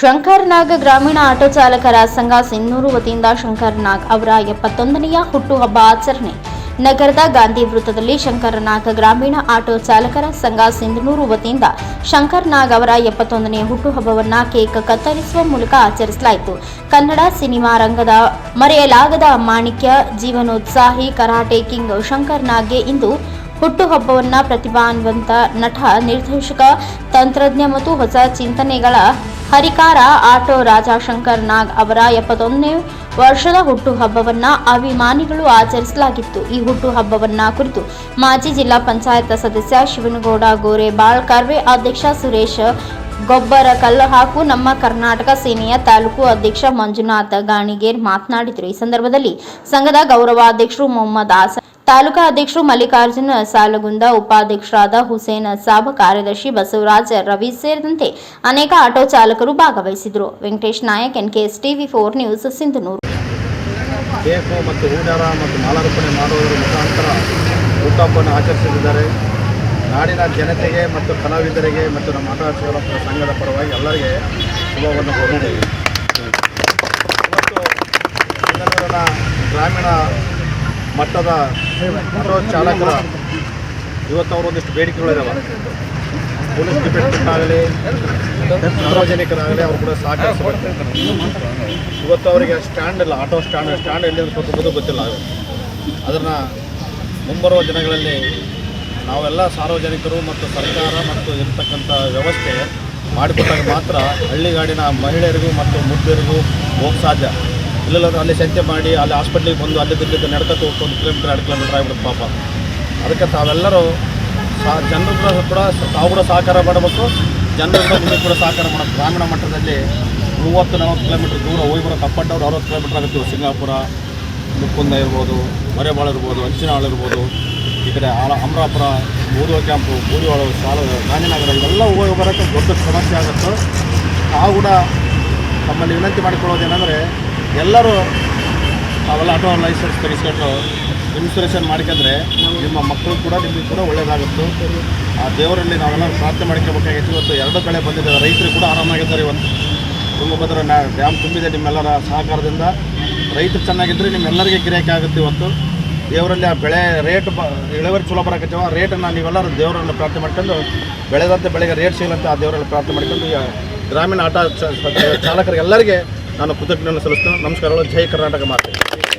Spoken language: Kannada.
ಶಂಕರ್ ನಾಗ್ ಗ್ರಾಮೀಣ ಆಟೋ ಚಾಲಕರ ಸಂಘ ಸಿನ್ನೂರು ವತಿಯಿಂದ ಶಂಕರ್ನಾಗ್ ಅವರ ಎಪ್ಪತ್ತೊಂದನೆಯ ಹುಟ್ಟುಹಬ್ಬ ಆಚರಣೆ. ನಗರದ ಗಾಂಧಿ ವೃತ್ತದಲ್ಲಿ ಶಂಕರ್ ನಾಗ್ ಗ್ರಾಮೀಣ ಆಟೋ ಚಾಲಕರ ಸಂಘ ಸಿಂಧನೂರು ವತಿಯಿಂದ ಶಂಕರ್ನಾಗ್ ಅವರ ಎಪ್ಪತ್ತೊಂದನೇ ಹುಟ್ಟುಹಬ್ಬವನ್ನು ಕೇಕ್ ಕತ್ತರಿಸುವ ಮೂಲಕ ಆಚರಿಸಲಾಯಿತು. ಕನ್ನಡ ಸಿನಿಮಾ ರಂಗದ ಮರೆಯಲಾಗದ ಮಾಣಿಕ್ಯ, ಜೀವನೋತ್ಸಾಹಿ, ಕರಾಟೆ ಕಿಂಗ್ ಶಂಕರ್ನಾಗ್ಗೆ ಇಂದು ಹುಟ್ಟುಹಬ್ಬವನ್ನ ಪ್ರತಿಭಾನ್ವಂತ ನಟ, ನಿರ್ದೇಶಕ, ತಂತ್ರಜ್ಞ ಮತ್ತು ಹೊಸ ಚಿಂತನೆಗಳ ಹರಿಕಾರ ಆಟೋ ರಾಜಾಶಂಕರ್ ನಾಗ್ ಅವರ ಎಪ್ಪತ್ತೊಂದನೇ ವರ್ಷದ ಹುಟ್ಟುಹಬ್ಬವನ್ನ ಅಭಿಮಾನಿಗಳು ಆಚರಿಸಲಾಗಿತ್ತು. ಈ ಹುಟ್ಟುಹಬ್ಬವನ್ನ ಕುರಿತು ಮಾಜಿ ಜಿಲ್ಲಾ ಪಂಚಾಯತ್ ಸದಸ್ಯ ಶಿವನಗೌಡ ಗೋರೆಬಾಳ್ ಕರ್ವೆ ಅಧ್ಯಕ್ಷ ಸುರೇಶ್ ಗೊಬ್ಬರ ಕಲ್ಲು ಹಾಕು ನಮ್ಮ ಕರ್ನಾಟಕ ಸೇನೆಯ ತಾಲೂಕು ಅಧ್ಯಕ್ಷ ಮಂಜುನಾಥ ಗಾಣಿಗೇರ್ ಮಾತನಾಡಿದರು. ಈ ಸಂದರ್ಭದಲ್ಲಿ ಸಂಘದ ಗೌರವಾಧ್ಯಕ್ಷರು ಮೊಹಮ್ಮದ್ ಆಸ ತಾಲೂಕಾ ಅಧ್ಯಕ್ಷರು ಮಲ್ಲಿಕಾರ್ಜುನ ಸಾಲಗುಂದ, ಉಪಾಧ್ಯಕ್ಷರಾದ ಹುಸೇನ್ ಸಾಬ್, ಕಾರ್ಯದರ್ಶಿ ಬಸವರಾಜ್ ರವಿ ಸೇರಿದಂತೆ ಅನೇಕ ಆಟೋ ಚಾಲಕರು ಭಾಗವಹಿಸಿದರು Venkatesh Nayak N KS TV four news Sindhanur cake ಮತ್ತು ಹೂಡಾರ ಮತ್ತು ಮಾಲಾರ್ಪಣೆ ಮಾಡುವುದರ ಮುಖಾಂತರ ಹುಟ್ಟುಹಬ್ಬವನ್ನು ಆಚರಿಸುತ್ತಿದ್ದಾರೆ. ನಾಡಿನ ಜನತೆಗೆ ಮತ್ತು ಕಲಾವಿದರಿಗೆ ಮತ್ತು ನಮ್ಮ ಆಟ ಸಂಘದ ಪರವಾಗಿ ಎಲ್ಲರಿಗೆ ಶುಭವನ್ನು ಕೋರಿದ್ದೇವೆ ಮತ್ತು ಬೆಂಗಳೂರಿನ ಗ್ರಾಮೀಣ ಮಟ್ಟದ ಆಟೋ ಚಾಲಕರ ಇವತ್ತು ಅವರು ಒಂದಿಷ್ಟು ಬೇಡಿಕೆಗಳಿದಾವೆ. ಪೊಲೀಸ್ ಡಿಪಾರ್ಟ್ಮೆಂಟ್ ಆಗಲಿ ಸಾರ್ವಜನಿಕರಾಗಲಿ ಅವರು ಕೂಡ ಸಹಕರಿಸಬೇಕು. ಇವತ್ತು ಅವರಿಗೆ ಸ್ಟ್ಯಾಂಡ್ ಇಲ್ಲ, ಆಟೋ ಸ್ಟ್ಯಾಂಡ್ ಸ್ಟ್ಯಾಂಡ್ ಎಲ್ಲಿ ಅಂತ ಗೊತ್ತಿಲ್ಲ. ಅದನ್ನು ಮುಂಬರುವ ದಿನಗಳಲ್ಲಿ ನಾವೆಲ್ಲ ಸಾರ್ವಜನಿಕರು ಮತ್ತು ಸರ್ಕಾರ ಮತ್ತು ಇರ್ತಕ್ಕಂಥ ವ್ಯವಸ್ಥೆ ಮಾಡಿಕೊಟ್ಟಾಗ ಮಾತ್ರ ಹಳ್ಳಿಗಾಡಿನ ಮಹಿಳೆಯರಿಗೂ ಮತ್ತು ಮುದ್ದರಿಗೂ ಹೋಗಿ ಸಾಧ್ಯ. ಇಲ್ಲದ್ರೆ ಅಲ್ಲಿ ಸಂತೆ ಮಾಡಿ, ಅಲ್ಲಿ ಹಾಸ್ಪಿಟ್ಲಿಗೆ ಬಂದು ಅಲ್ಲಿ ಬಿದ್ದಿದ್ದು ನಡ್ಕೊತ ಹೋಗಿ ಒಂದು ಕಿಲೋಮೀಟ್ರ್, ಎರಡು ಕಿಲೋಮೀಟ್ರ್ ಆಗ್ಬಿಡುತ್ತೆ ಪಾಪ. ಅದಕ್ಕೆ ತಾವೆಲ್ಲರೂ ಸಹ ಜನರು ಕೂಡ ತಾವು ಕೂಡ ಸಹಕಾರ ಮಾಡಬೇಕು. ಜನರು ಕೂಡ ಕೂಡ ಸಹಕಾರ ಮಾಡಬೇಕು. ಗ್ರಾಮೀಣ ಮಟ್ಟದಲ್ಲಿ ಮೂವತ್ತು, ನಲವತ್ತು ಕಿಲೋಮೀಟ್ರ್ ದೂರ ಹೋಗಿ ಬರೋ ಕಪ್ಪಟ್ಟವ್ರು ಅರವತ್ತು ಕಿಲೋಮೀಟ್ರ್ ಆಗುತ್ತೆ ಸಿಂಗಾಪುರ ಮುಕ್ಕುಂದ ಇರ್ಬೋದು, ಮರೆಬಾಳು ಇರ್ಬೋದು, ಹಂಚಿನಾಳು ಇರ್ಬೋದು. ಈ ಕಡೆ ಆಳ ಅಮರಾಪುರ ಬೂದುವ ಕ್ಯಾಂಪು ಬೂದಿವಾಳು ಶಾಲ, ಗಾಂಧಿನಗರ, ಇವೆಲ್ಲ ಹೋಗಿ ಬರೋಕ್ಕೆ ದೊಡ್ಡ ಸಮಸ್ಯೆ ಆಗುತ್ತೆ. ತಾವು ಕೂಡ ತಮ್ಮಲ್ಲಿ ವಿನಂತಿ ಮಾಡಿಕೊಳ್ಳೋದೇನೆಂದರೆ ಎಲ್ಲರೂ ಅವೆಲ್ಲ ಆಟೋ ಲೈಸೆನ್ಸ್ ತೆಗೆಸ್ಕೊಂಡು ಇನ್ಸುರೇಷನ್ ಮಾಡ್ಕೊಂಡ್ರೆ ನಿಮ್ಮ ಮಕ್ಕಳು ಕೂಡ ನಿಮಗೆ ಕೂಡ ಒಳ್ಳೆಯದಾಗುತ್ತೆ ಆ ದೇವರಲ್ಲಿ ನಾವೆಲ್ಲ ಪ್ರಾರ್ಥನೆ ಮಾಡ್ಕೋಬೇಕಾಗಿತ್ತು. ಇವತ್ತು ಎರಡು ಕಡೆ ಬಂದಿದೆ ರೈತರು ಕೂಡ ಆರಾಮಾಗಿದ್ದಾರೆ ಇವತ್ತು. ತುಂಗಭದ್ರ ನಾ ಡ್ಯಾಮ್ ತುಂಬಿದೆ ನಿಮ್ಮೆಲ್ಲರ ಸಹಕಾರದಿಂದ. ರೈತರು ಚೆನ್ನಾಗಿದ್ದರೆ ನಿಮ್ಮೆಲ್ಲರಿಗೆ ಗಿರಾಕಿ ಆಗುತ್ತೆ ಇವತ್ತು. ದೇವರಲ್ಲಿ ಆ ಬೆಳೆ ರೇಟ್ ಬ ಇಳುವರಿ ಚಲೋ ಬರಕತ್ತವ ಆ ರೇಟನ್ನು ನೀವೆಲ್ಲರೂ ದೇವರನ್ನು ಪ್ರಾರ್ಥನೆ ಮಾಡ್ಕೊಂಡು, ಬೆಳೆದಂತೆ ಬೆಳೆಗೆ ರೇಟ್ ಸಿಗಲಂತ ಆ ದೇವರಲ್ಲಿ ಪ್ರಾರ್ಥನೆ ಮಾಡ್ಕೊಂಡು ಗ್ರಾಮೀಣ ಆಟ ಚ- ಚಾಲಕರಿಗೆ ಎಲ್ಲರಿಗೆ ನಾನು ಕೃತಜ್ಞತೆ ಸಲ್ಲಿಸ್ತೇನೆ. ನಮಸ್ಕಾರಗಳು ಜೈ ಕರ್ನಾಟಕ ಮಾತೆ.